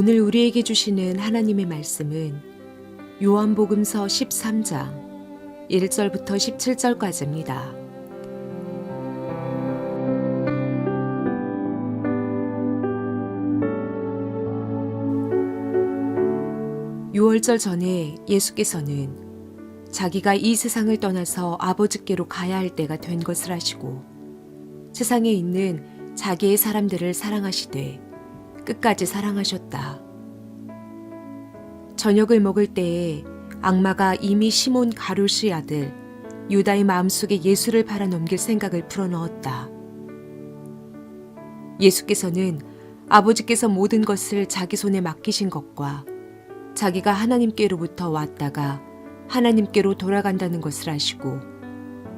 오늘 우리에게 주시는 하나님의 말씀은 요한복음서 13장 1절부터 17절까지입니다. 6월절 전에 예수께서는 자기가 이 세상을 떠나서 아버지께로 가야 할 때가 된 것을 아시고 세상에 있는 자기의 사람들을 사랑하시되 끝까지 사랑하셨다. 저녁을 먹을 때에 악마가 이미 시몬 가룟의 아들 유다의 마음속에 예수를 팔아넘길 생각을 풀어넣었다. 예수께서는 아버지께서 모든 것을 자기 손에 맡기신 것과 자기가 하나님께로부터 왔다가 하나님께로 돌아간다는 것을 아시고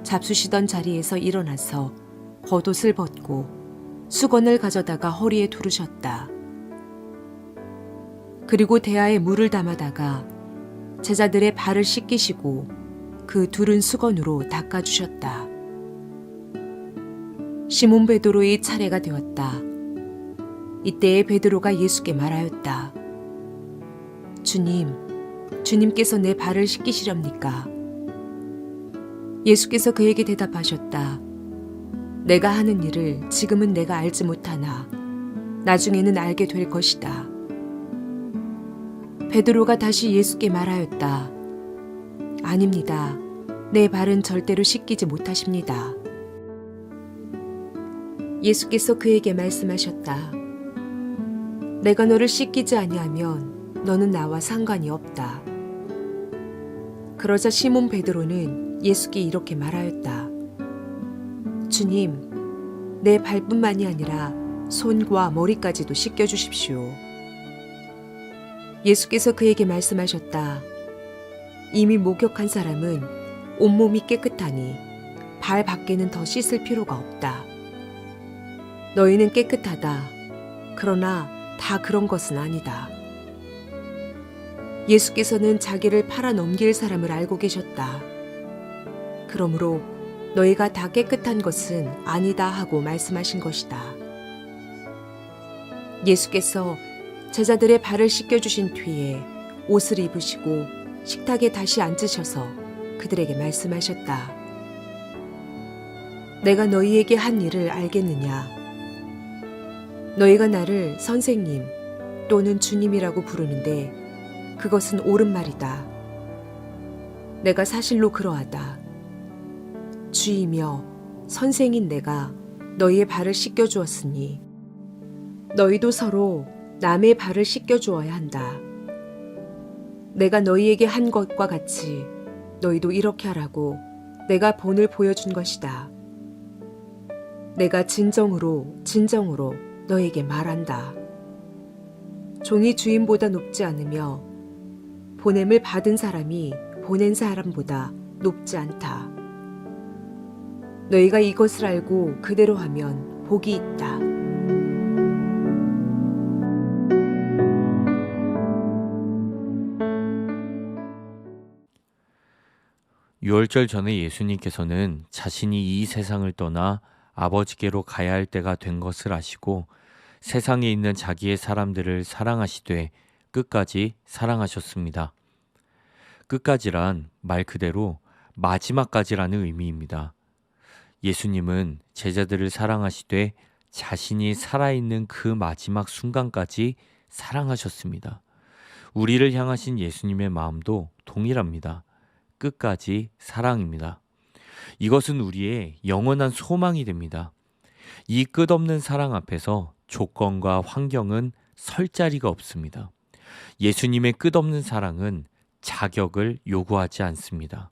잡수시던 자리에서 일어나서 겉옷을 벗고 수건을 가져다가 허리에 두르셨다. 그리고 대야에 물을 담아다가 제자들의 발을 씻기시고 그 두른 수건으로 닦아주셨다. 시몬 베드로의 차례가 되었다. 이때에 베드로가 예수께 말하였다. 주님, 주님께서 내 발을 씻기시렵니까? 예수께서 그에게 대답하셨다. 내가 하는 일을 지금은 내가 알지 못하나 나중에는 알게 될 것이다. 베드로가 다시 예수께 말하였다. 아닙니다. 내 발은 절대로 씻기지 못하십니다. 예수께서 그에게 말씀하셨다. 내가 너를 씻기지 아니하면 너는 나와 상관이 없다. 그러자 시몬 베드로는 예수께 이렇게 말하였다. 주님, 내 발뿐만이 아니라 손과 머리까지도 씻겨 주십시오. 예수께서 그에게 말씀하셨다. 이미 목욕한 사람은 온몸이 깨끗하니 발 밖에는 더 씻을 필요가 없다. 너희는 깨끗하다. 그러나 다 그런 것은 아니다. 예수께서는 자기를 팔아 넘길 사람을 알고 계셨다. 그러므로 너희가 다 깨끗한 것은 아니다 하고 말씀하신 것이다. 예수께서 제자들의 발을 씻겨주신 뒤에 옷을 입으시고 식탁에 다시 앉으셔서 그들에게 말씀하셨다. 내가 너희에게 한 일을 알겠느냐? 너희가 나를 선생님 또는 주님이라고 부르는데 그것은 옳은 말이다. 내가 사실로 그러하다. 주이며 선생인 내가 너희의 발을 씻겨 주었으니 너희도 서로 남의 발을 씻겨 주어야 한다. 내가 너희에게 한 것과 같이 너희도 이렇게 하라고 내가 본을 보여준 것이다. 내가 진정으로 진정으로 너에게 말한다. 종이 주인보다 높지 않으며 보냄을 받은 사람이 보낸 사람보다 높지 않다. 너희가 이것을 알고 그대로 하면 복이 있다. 유월절 전에 예수님께서는 자신이 이 세상을 떠나 아버지께로 가야 할 때가 된 것을 아시고 세상에 있는 자기의 사람들을 사랑하시되 끝까지 사랑하셨습니다. 끝까지란 말 그대로 마지막까지라는 의미입니다. 예수님은 제자들을 사랑하시되 자신이 살아있는 그 마지막 순간까지 사랑하셨습니다. 우리를 향하신 예수님의 마음도 동일합니다. 끝까지 사랑입니다. 이것은 우리의 영원한 소망이 됩니다. 이 끝없는 사랑 앞에서 조건과 환경은 설 자리가 없습니다. 예수님의 끝없는 사랑은 자격을 요구하지 않습니다.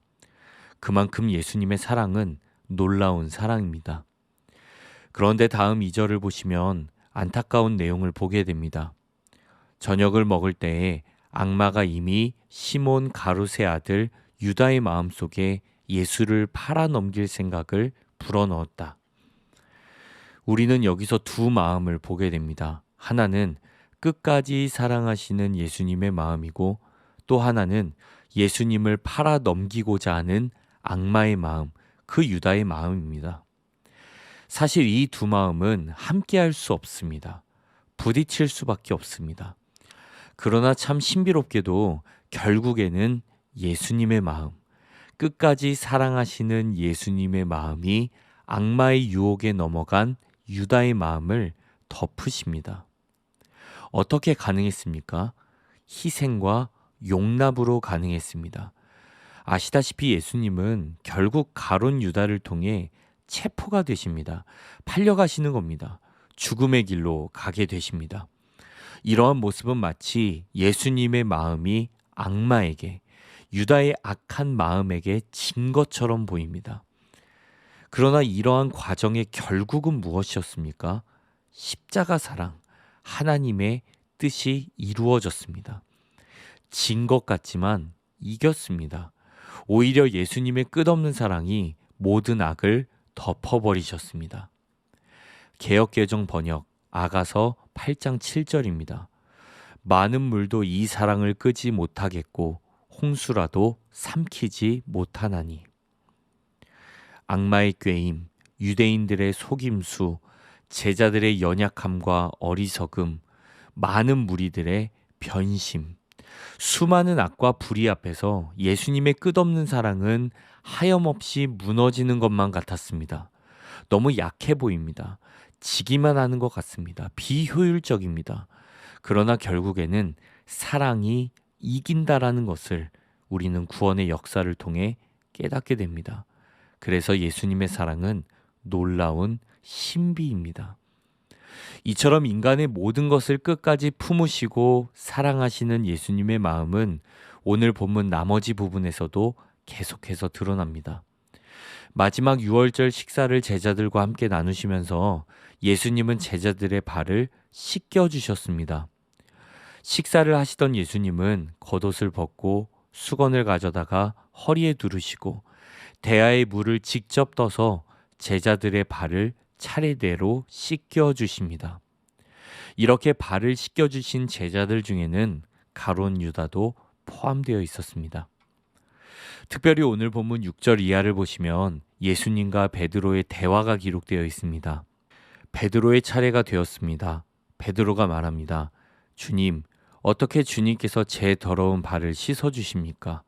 그만큼 예수님의 사랑은 놀라운 사랑입니다. 그런데 다음 2절을 보시면 안타까운 내용을 보게 됩니다. 저녁을 먹을 때에 악마가 이미 시몬 가루세 아들 유다의 마음속에 예수를 팔아 넘길 생각을 불어넣었다. 우리는 여기서 두 마음을 보게 됩니다. 하나는 끝까지 사랑하시는 예수님의 마음이고 또 하나는 예수님을 팔아 넘기고자 하는 악마의 마음, 그 유다의 마음입니다. 사실 이 두 마음은 함께 할 수 없습니다. 부딪힐 수밖에 없습니다. 그러나 참 신비롭게도 결국에는 예수님의 마음, 끝까지 사랑하시는 예수님의 마음이 악마의 유혹에 넘어간 유다의 마음을 덮으십니다. 어떻게 가능했습니까? 희생과 용납으로 가능했습니다. 아시다시피 예수님은 결국 가론 유다를 통해 체포가 되십니다. 팔려가시는 겁니다. 죽음의 길로 가게 되십니다. 이러한 모습은 마치 예수님의 마음이 악마에게 유다의 악한 마음에게 진 것처럼 보입니다. 그러나 이러한 과정의 결국은 무엇이었습니까? 십자가 사랑, 하나님의 뜻이 이루어졌습니다. 진 것 같지만 이겼습니다. 오히려 예수님의 끝없는 사랑이 모든 악을 덮어버리셨습니다. 개혁개정 번역 아가서 8장 7절입니다. 많은 물도 이 사랑을 끄지 못하겠고 홍수라도 삼키지 못하나니. 악마의 꾀임, 유대인들의 속임수, 제자들의 연약함과 어리석음, 많은 무리들의 변심, 수많은 악과 불의 앞에서 예수님의 끝없는 사랑은 하염없이 무너지는 것만 같았습니다. 너무 약해 보입니다. 지기만 하는 것 같습니다. 비효율적입니다. 그러나 결국에는 사랑이 이긴다라는 것을 우리는 구원의 역사를 통해 깨닫게 됩니다. 그래서 예수님의 사랑은 놀라운 신비입니다. 이처럼 인간의 모든 것을 끝까지 품으시고 사랑하시는 예수님의 마음은 오늘 본문 나머지 부분에서도 계속해서 드러납니다. 마지막 6월절 식사를 제자들과 함께 나누시면서 예수님은 제자들의 발을 씻겨 주셨습니다. 식사를 하시던 예수님은 겉옷을 벗고 수건을 가져다가 허리에 두르시고 대야의 물을 직접 떠서 제자들의 발을 차례대로 씻겨 주십니다. 이렇게 발을 씻겨 주신 제자들 중에는 가론 유다도 포함되어 있었습니다. 특별히 오늘 본문 6절 이하를 보시면 예수님과 베드로의 대화가 기록되어 있습니다. 베드로의 차례가 되었습니다. 베드로가 말합니다. 주님, 어떻게 주님께서 제 더러운 발을 씻어 주십니까?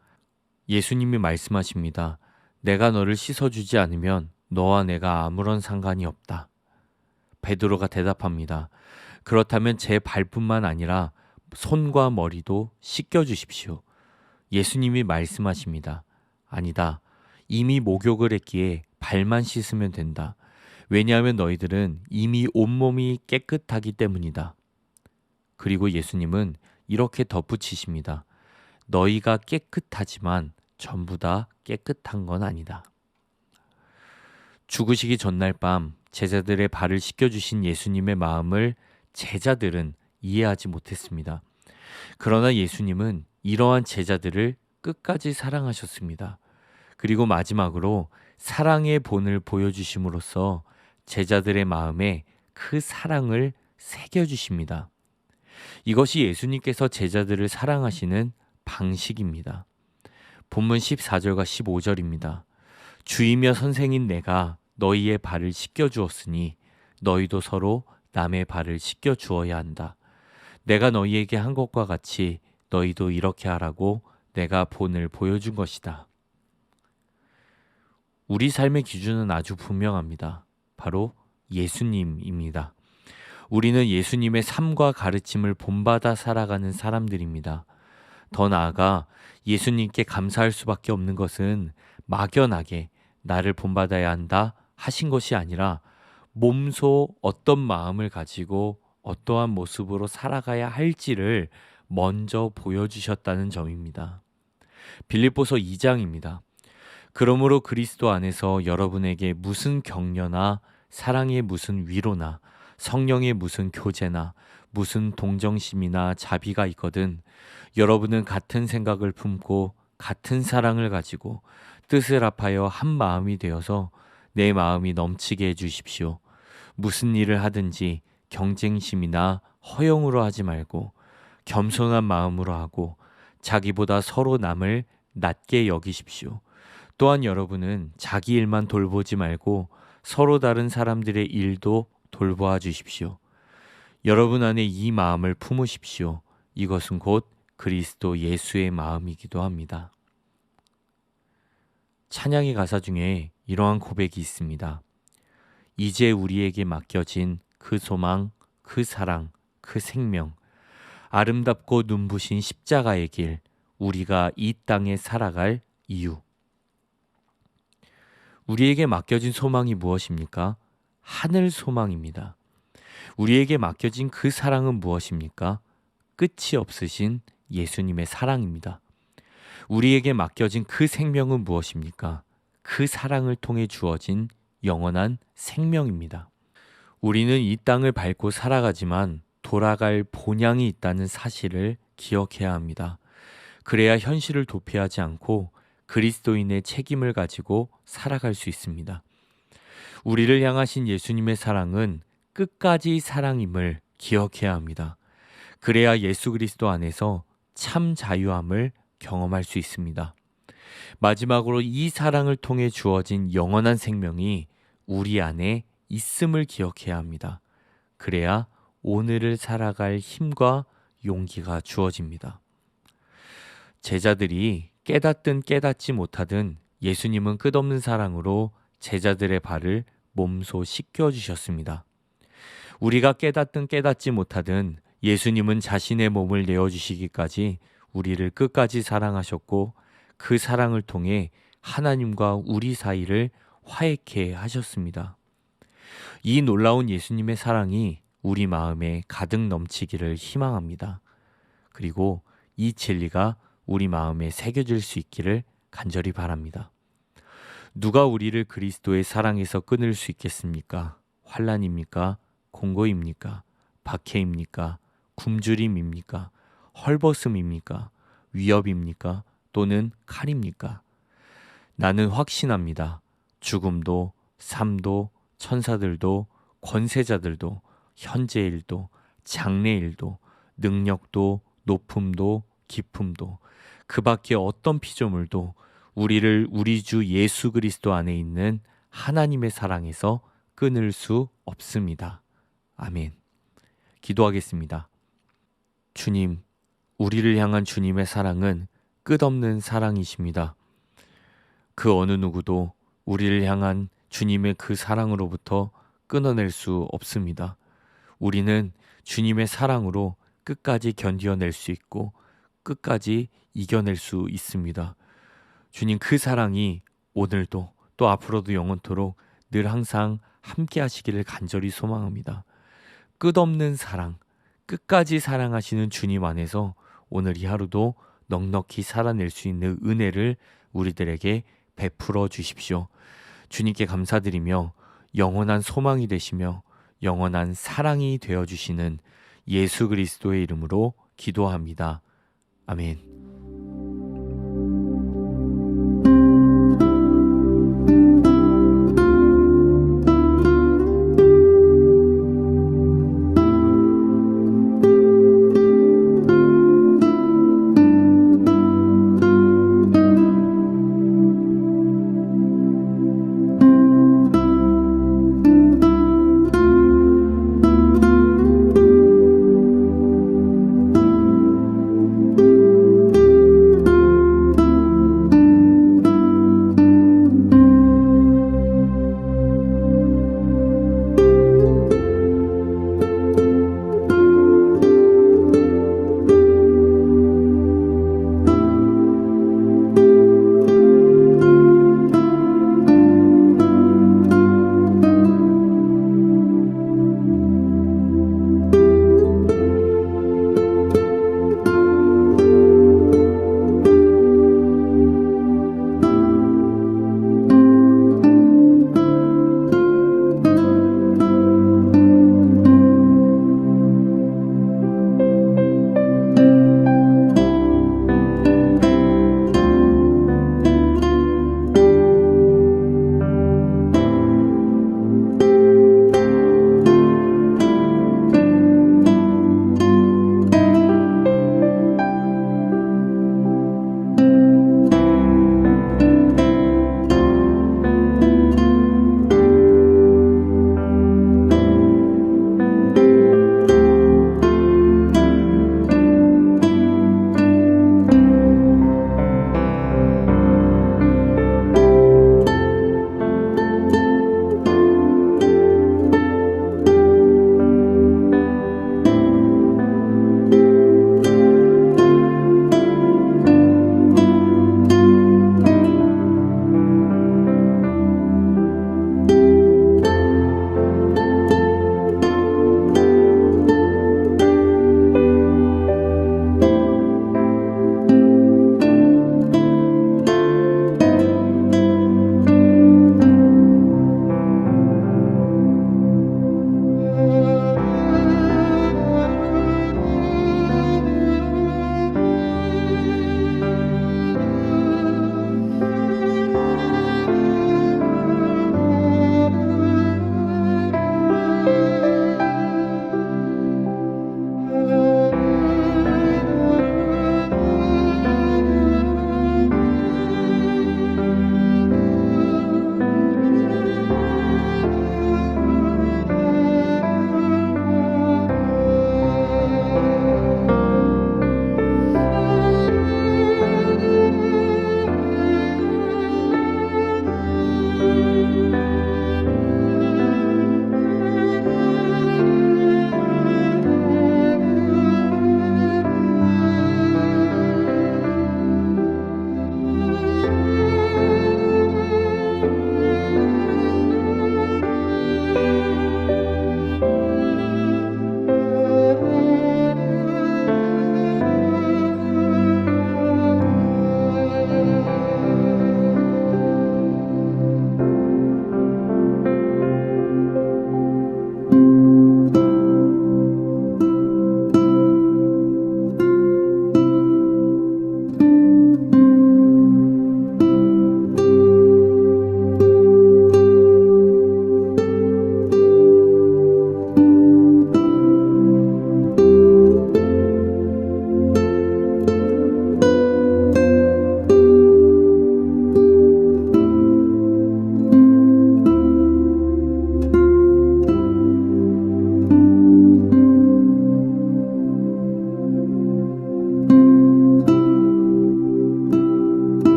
예수님이 말씀하십니다. 내가 너를 씻어 주지 않으면 너와 내가 아무런 상관이 없다. 베드로가 대답합니다. 그렇다면 제 발뿐만 아니라 손과 머리도 씻겨 주십시오. 예수님이 말씀하십니다. 아니다. 이미 목욕을 했기에 발만 씻으면 된다. 왜냐하면 너희들은 이미 온몸이 깨끗하기 때문이다. 그리고 예수님은 이렇게 덧붙이십니다. 너희가 깨끗하지만 전부 다 깨끗한 건 아니다. 죽으시기 전날 밤 제자들의 발을 씻겨주신 예수님의 마음을 제자들은 이해하지 못했습니다. 그러나 예수님은 이러한 제자들을 끝까지 사랑하셨습니다. 그리고 마지막으로 사랑의 본을 보여주심으로써 제자들의 마음에 그 사랑을 새겨주십니다. 이것이 예수님께서 제자들을 사랑하시는 방식입니다. 본문 14절과 15절입니다. 주이며 선생인 내가 너희의 발을 씻겨 주었으니 너희도 서로 남의 발을 씻겨 주어야 한다. 내가 너희에게 한 것과 같이 너희도 이렇게 하라고 내가 본을 보여준 것이다. 우리 삶의 기준은 아주 분명합니다. 바로 예수님입니다. 우리는 예수님의 삶과 가르침을 본받아 살아가는 사람들입니다. 더 나아가 예수님께 감사할 수밖에 없는 것은 막연하게 나를 본받아야 한다 하신 것이 아니라 몸소 어떤 마음을 가지고 어떠한 모습으로 살아가야 할지를 먼저 보여주셨다는 점입니다. 빌립보서 2장입니다. 그러므로 그리스도 안에서 여러분에게 무슨 격려나 사랑의 무슨 위로나 성령의 무슨 교제나 무슨 동정심이나 자비가 있거든 여러분은 같은 생각을 품고 같은 사랑을 가지고 뜻을 합하여 한 마음이 되어서 내 마음이 넘치게 해 주십시오. 무슨 일을 하든지 경쟁심이나 허영으로 하지 말고 겸손한 마음으로 하고 자기보다 서로 남을 낮게 여기십시오. 또한 여러분은 자기 일만 돌보지 말고 서로 다른 사람들의 일도 돌보아 주십시오. 여러분 안에 이 마음을 품으십시오. 이것은 곧 그리스도 예수의 마음이기도 합니다. 찬양의 가사 중에 이러한 고백이 있습니다. 이제 우리에게 맡겨진 그 소망, 그 사랑, 그 생명, 아름답고 눈부신 십자가의 길, 우리가 이 땅에 살아갈 이유. 우리에게 맡겨진 소망이 무엇입니까? 하늘 소망입니다. 우리에게 맡겨진 그 사랑은 무엇입니까? 끝이 없으신 예수님의 사랑입니다. 우리에게 맡겨진 그 생명은 무엇입니까? 그 사랑을 통해 주어진 영원한 생명입니다. 우리는 이 땅을 밟고 살아가지만 돌아갈 본향이 있다는 사실을 기억해야 합니다. 그래야 현실을 도피하지 않고 그리스도인의 책임을 가지고 살아갈 수 있습니다. 우리를 향하신 예수님의 사랑은 끝까지 사랑임을 기억해야 합니다. 그래야 예수 그리스도 안에서 참 자유함을 경험할 수 있습니다. 마지막으로 이 사랑을 통해 주어진 영원한 생명이 우리 안에 있음을 기억해야 합니다. 그래야 오늘을 살아갈 힘과 용기가 주어집니다. 제자들이 깨닫든 깨닫지 못하든 예수님은 끝없는 사랑으로 제자들의 발을 몸소 씻겨 주셨습니다. 우리가 깨닫든 깨닫지 못하든 예수님은 자신의 몸을 내어 주시기까지 우리를 끝까지 사랑하셨고 그 사랑을 통해 하나님과 우리 사이를 화해케 하셨습니다. 이 놀라운 예수님의 사랑이 우리 마음에 가득 넘치기를 희망합니다. 그리고 이 진리가 우리 마음에 새겨질 수 있기를 간절히 바랍니다. 누가 우리를 그리스도의 사랑에서 끊을 수 있겠습니까? 환란입니까? 공고입니까? 박해입니까? 굶주림입니까? 헐벗음입니까? 위협입니까? 또는 칼입니까? 나는 확신합니다. 죽음도, 삶도, 천사들도, 권세자들도, 현재일도, 장래일도, 능력도, 높음도, 깊음도, 그 밖에 어떤 피조물도 우리를 우리 주 예수 그리스도 안에 있는 하나님의 사랑에서 끊을 수 없습니다. 아멘. 기도하겠습니다. 주님, 우리를 향한 주님의 사랑은 끝없는 사랑이십니다. 그 어느 누구도 우리를 향한 주님의 그 사랑으로부터 끊어낼 수 없습니다. 우리는 주님의 사랑으로 끝까지 견디어낼 수 있고 끝까지 이겨낼 수 있습니다. 주님 그 사랑이 오늘도 또 앞으로도 영원토록 늘 항상 함께 하시기를 간절히 소망합니다. 끝없는 사랑, 끝까지 사랑하시는 주님 안에서 오늘 이 하루도 넉넉히 살아낼 수 있는 은혜를 우리들에게 베풀어 주십시오. 주님께 감사드리며 영원한 소망이 되시며 영원한 사랑이 되어 주시는 예수 그리스도의 이름으로 기도합니다. 아멘.